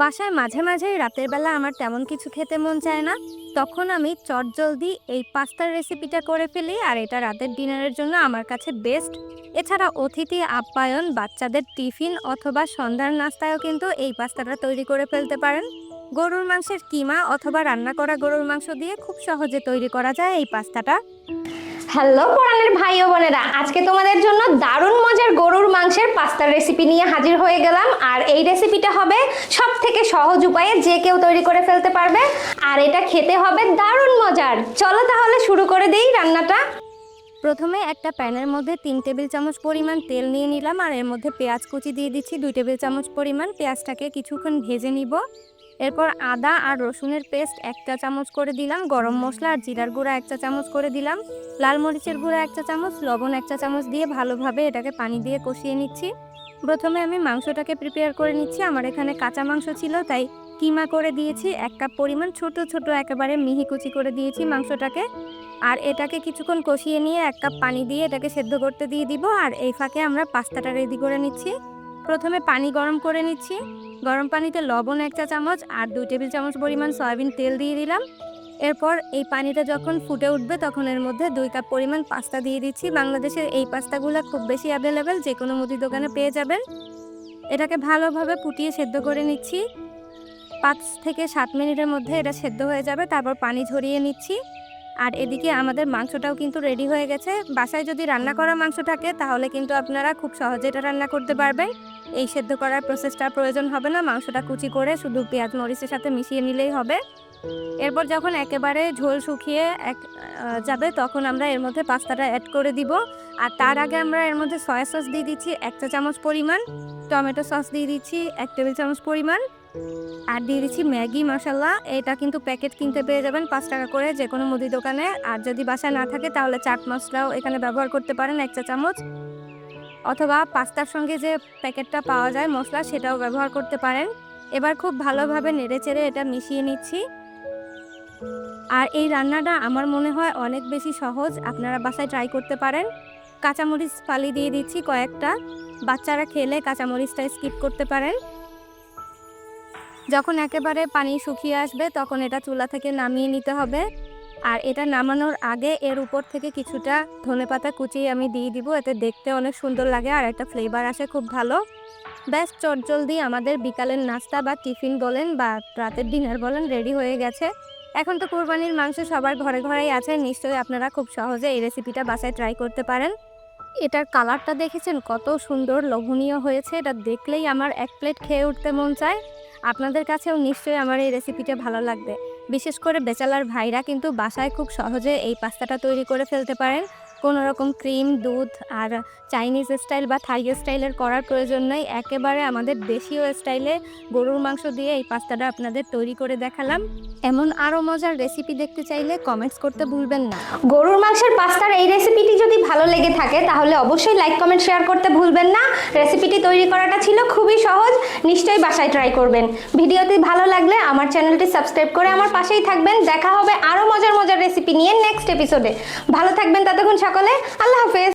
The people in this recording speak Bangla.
বাসায় মাঝে মাঝেই রাতের বেলা আমার তেমন কিছু খেতে মন চায় না। তখন আমি চটজলদি এই পাস্তার রেসিপিটা করে ফেলি আর এটা রাতের ডিনারের জন্য আমার কাছে বেস্ট এছাড়া অতিথি আপ্যায়ন, বাচ্চাদের টিফিন অথবা সন্ধ্যার নাস্তায়ও কিন্তু এই পাস্তাটা তৈরি করে ফেলতে পারেন। গরুর মাংসের কিমা অথবা রান্না করা গরুর মাংস দিয়ে খুব সহজে তৈরি করা যায় এই পাস্তাটা। হ্যালো পরাণের ভাই ও বোনেরা, আজকে তোমাদের জন্য দারুণ মজার গরুর মাংসের পাস্তার রেসিপি নিয়ে হাজির হয়ে গেলাম। আর এই রেসিপিটা হবে সব থেকে সহজ উপায়ে যে কেউ তৈরি করে ফেলতে পারবে। আর এটা খেতে হবে দারুণ মজার। চলো তাহলে শুরু করে দেই রান্নাটা। প্রথমে একটা প্যানের মধ্যে তিন টেবিল চামচ পরিমাণ তেল নিয়ে নিলাম, আর এর মধ্যে পেঁয়াজ কুচি দিয়ে দিচ্ছি। দুই টেবিল চামচ পরিমাণ পেঁয়াজটাকে কিছুক্ষণ ভেজে নিব। এরপর আদা আর রসুনের পেস্ট একটা চামচ করে দিলাম, গরম মশলা আর জিরার গুঁড়া একটা চামচ করে দিলাম, লাল মরিচের গুঁড়া একটা চামচ, লবণ একটা চামচ দিয়ে ভালোভাবে এটাকে পানি দিয়ে কষিয়ে নিচ্ছি। প্রথমে আমি মাংসটাকে প্রিপেয়ার করে নিচ্ছি, আমার এখানে কাঁচা মাংস ছিল, তাই কিমা করে দিয়েছি, এক কাপ পরিমাণ ছোট ছোট একেবারে মিহি কুচি করে দিয়েছি মাংসটাকে। আর এটাকে কিছুক্ষণ কষিয়ে নিয়ে এক কাপ পানি দিয়ে এটাকে সেদ্ধ করতে দিয়ে দিব, আর এই ফাঁকে আমরা পাস্তাটা রেডি করে নিচ্ছি। প্রথমে পানি গরম করে নিচ্ছি। গরম পানিতে লবণ এক চা চামচ আর দুই টেবিল চামচ পরিমাণ সয়াবিন তেল দিয়ে দিলাম। এরপর এই পানিটা যখন ফুটে উঠবে তখন এর মধ্যে দুই কাপ পরিমাণ পাস্তা দিয়ে দিচ্ছি। বাংলাদেশের এই পাস্তাগুলো খুব বেশি অ্যাভেলেবেল যে কোনো মুদি দোকানে পেয়ে যাবেন। এটাকে ভালোভাবে ফুটিয়ে সেদ্ধ করে নিচ্ছি। পাঁচ থেকে সাত মিনিটের মধ্যে এটা সেদ্ধ হয়ে যাবে, তারপর পানি ঝরিয়ে নিচ্ছি। আর এদিকে আমাদের মাংসটাও কিন্তু রেডি হয়ে গেছে। বাসায় যদি রান্না করা মাংস থাকে, তাহলে কিন্তু আপনারা খুব সহজে এটা রান্না করতে পারবেন। এই সেদ্ধ করার প্রসেসটা প্রয়োজন হবে না, মাংসটা কুচি করে শুধু পেঁয়াজ মরিচের সাথে মিশিয়ে নিলেই হবে। এরপর যখন একেবারে ঝোল শুকিয়ে এক যাবে, তখন আমরা এর মধ্যে পাস্তাটা অ্যাড করে দিব। আর তার আগে আমরা এর মধ্যে সয়া সস দিয়ে দিচ্ছি এক চা চামচ পরিমাণ, টমেটো সস দিয়ে দিচ্ছি এক টেবিল চামচ পরিমাণ, আর দিয়ে দিচ্ছি ম্যাগি মশলা এটা কিন্তু প্যাকেট কিনতে পেয়ে যাবেন পাঁচ টাকা করে যে কোনো মুদি দোকানে। আর যদি বাসায় না থাকে, তাহলে চাট মশলাও এখানে ব্যবহার করতে পারেন এক চা চামচ। অথবা পাস্তার সঙ্গে যে প্যাকেটটা পাওয়া যায় মশলা সেটাও ব্যবহার করতে পারেন। এবার খুব ভালোভাবে নেড়েচেড়ে এটা মিশিয়ে নিচ্ছি। আর এই রান্নাটা আমার মনে হয় অনেক বেশি সহজ, আপনারা বাসায় ট্রাই করতে পারেন। কাঁচামরিচ ফালি দিয়ে দিচ্ছি কয়েকটা। বাচ্চারা খেলে কাঁচামরিচটা স্কিপ করতে পারেন। যখন একেবারে পানি শুকিয়ে আসবে তখন এটা চুলা থেকে নামিয়ে নিতে হবে। আর এটা নামানোর আগে এর উপর থেকে কিছুটা ধনেপাতা কুচিয়ে আমি দিয়ে দিব, এতে দেখতে অনেক সুন্দর লাগে আর একটা ফ্লেভার আসে খুব ভালো। ব্যাস চটজলদি আমাদের বিকালের নাস্তা বা টিফিন বলেন বা রাতের ডিনার বলেন রেডি হয়ে গেছে। এখন তো কোরবানির মাংস সবার ঘরে ঘরেই আছে, নিশ্চয়ই আপনারা খুব সহজে এই রেসিপিটা বাসায় ট্রাই করতে পারেন। এটার কালারটা দেখেছেন? কত সুন্দর, লোভনীয় হয়েছে, এটা দেখলেই আমার এক প্লেট খেয়ে উঠতে মন চায়। আপনাদের কাছেও নিশ্চয়ই আমার এই রেসিপিটা ভালো লাগবে। বিশেষ করে বেচালার ভাইরা কিন্তু বাসায় খুব সহজে এই পাস্তাটা তৈরি করে ফেলতে পারেন। কোনো রকম ক্রিম, দুধ আর চাইনিজ স্টাইল বা থাই স্টাইলের করার প্রয়োজন নেই। একেবারে আমাদের দেশীয় স্টাইলে গরুর মাংস দিয়ে এই পাস্তাটা আপনাদের তৈরি করে দেখালাম। এমন আরও মজার রেসিপি দেখতে চাইলে কমেন্টস করতে ভুলবেন না। গরুর মাংসের পাস্তার এই রেসিপিটি যদি ভালো লেগে থাকে, তাহলে অবশ্যই লাইক কমেন্ট শেয়ার করতে ভুলবেন না। রেসিপিটি তৈরি করাটা ছিল খুবই সহজ, নিশ্চয়ই বাসায় ট্রাই করবেন। ভিডিওটি ভালো লাগলে আমার চ্যানেলটি সাবস্ক্রাইব করে আমার পাশেই থাকবেন। দেখা হবে আরও মজার মজার রেসিপি নিয়ে নেক্সট এপিসোডে ভালো থাকবেন, ততক্ষণ সকলে আল্লাহ হাফেজ।